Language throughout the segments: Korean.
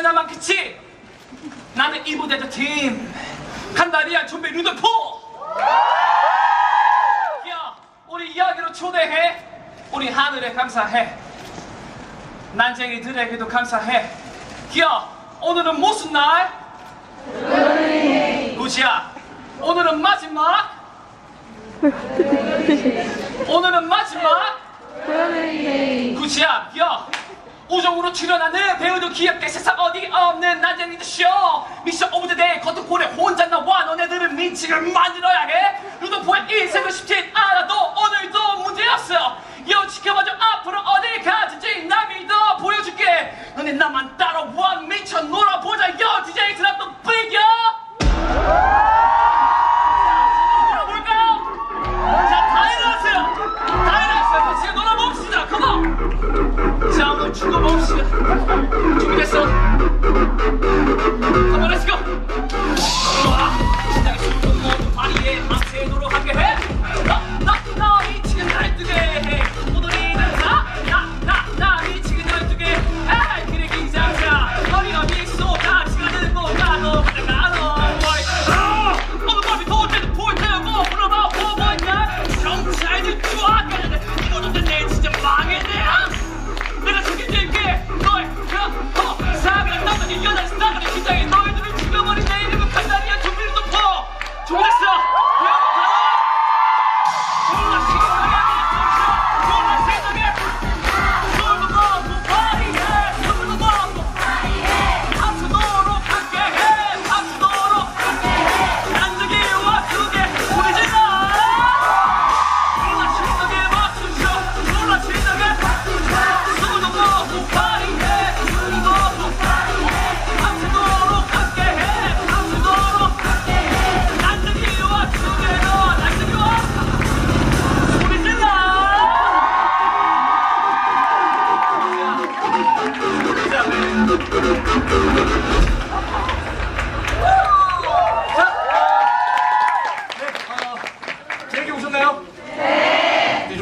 사람 꽤나 많겠지? 나는 이 무대의 팀. 한다리아 좀비 루돌포! 야 우리 이야기로 초대해. 우리 하늘에 감사해. 난쟁이들에게도 감사해. 야 오늘은 무슨 날? 구지야 오늘은 마지막? 오늘은 마지막? 구지야 야 우정으로 출연하는 배우들 귀엽게 세상 어디 없는 난쟁이들 쇼 미션 오브 더데이 커튼콜에 혼자 나와 너네들은 민치를 만들어야 해. 루도포의 인생을 쉽진 않아도 오늘도 문제였어. 여 지켜봐줘. 앞으로 어딜 가든지 나믿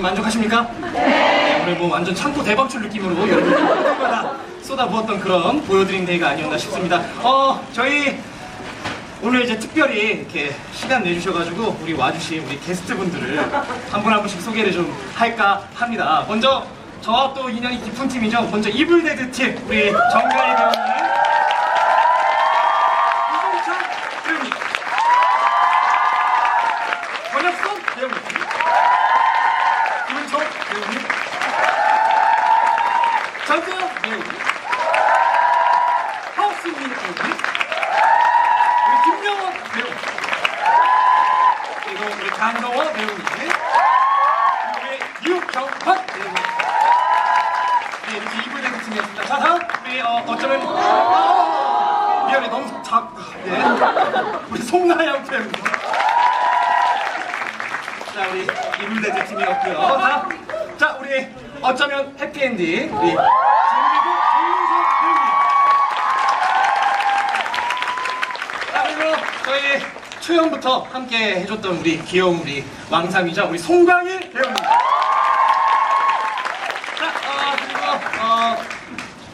만족하십니까? 네. 오늘 뭐 완전 창고 대방출 느낌으로 여러분들마다 쏟아부었던 그런 보여드린 데이가 아니었나 싶습니다. 어, 저희 오늘 이제 특별히 이렇게 시간 내주셔가지고 우리 와주신 우리 게스트분들을 한 분 한 분씩 소개를 좀 할까 합니다. 먼저 저와 또 인연이 깊은 팀이죠. 먼저 이블데드 팀 우리 정가희 배우님, 이종찬 배우님, 권혁선 배우님, 김은총 배우님, 전세영 배우님, 하우스민 배우님, 우리 김명원 배우님, 그리고 우리 강성원 배우님, 우리 유경환 배우님. 다음 우리 어, 어쩌면 아, 미안해 너무 작. 네. 우리 송나영 배우님. 자, 우리 이불 대팀이었고요 자, 자, 우리 어쩌면 해피엔딩 우리 정미구 김민석 배우님. 자, 그리고 저희 초연부터 함께 해줬던 우리 귀여운 우리 왕삼이자 우리 송강일 배우님. 자, 어, 그리고 어,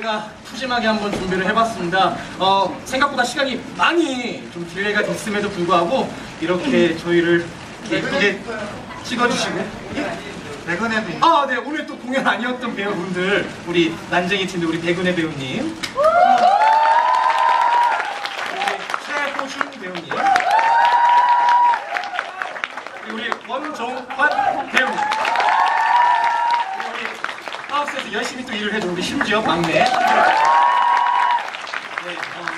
저희가 푸짐하게 한번 준비를 해봤습니다. 어, 생각보다 시간이 많이 좀 딜레이가 됐음에도 불구하고 이렇게 저희를 예쁘게 찍어주시고. 백은혜도 아, 네, 오늘 또 공연 아니었던 배우분들, 우리 난쟁이 팀들, 우리 백은혜 배우님, 우리 최호준 배우님, 그리고 우리 원종환 우리 하우스에서 열심히 또 일을 해준 우리 심지어 막내. 네, 어,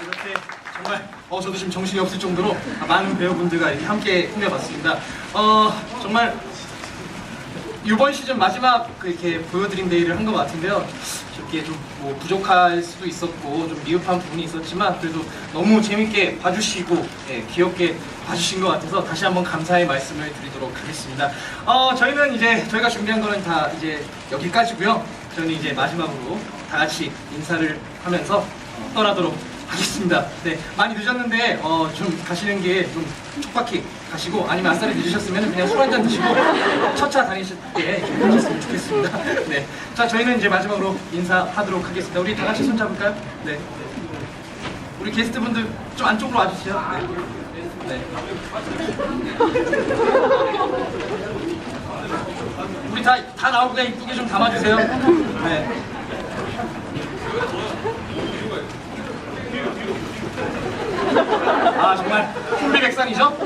이렇게 정말 어, 저도 지금 정신이 없을 정도로 많은 배우분들과 이렇게 함께 꾸며봤습니다. 어, 정말 이번 시즌 마지막 그 이렇게 보여드린 데이를 한 것 같은데요. 이렇게 좀 뭐 부족할 수도 있었고 좀 미흡한 부분이 있었지만 그래도 너무 재밌게 봐주시고 예, 귀엽게 봐주신 것 같아서 다시 한번 감사의 말씀을 드리도록 하겠습니다. 어 저희는 이제 저희가 준비한 거는 다 이제 여기까지고요. 저는 이제 마지막으로 다 같이 인사를 하면서 어, 떠나도록 하겠습니다. 네, 많이 늦었는데 어, 좀 가시는 게 좀 촉박히 가시고 아니면 아싸리 늦으셨으면 그냥 술 한잔 드시고 첫 차 다니실 때좀 가셨으면 좋겠습니다. 네, 자 저희는 이제 마지막으로 인사하도록 하겠습니다. 우리 다 같이 손 잡을까요? 네. 우리 게스트분들 좀 안쪽으로 와주시죠. 네. 네. 우리 다, 다 그냥 이쁘게 좀 담아주세요. 네. 아 정말 왕정.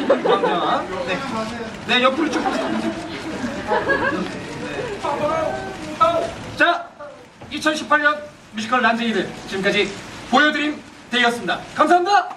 네. 네 옆으로 쭉. 네. 자, 2018년 뮤지컬 란제이드 지금까지 보여드린 데이였습니다. 감사합니다.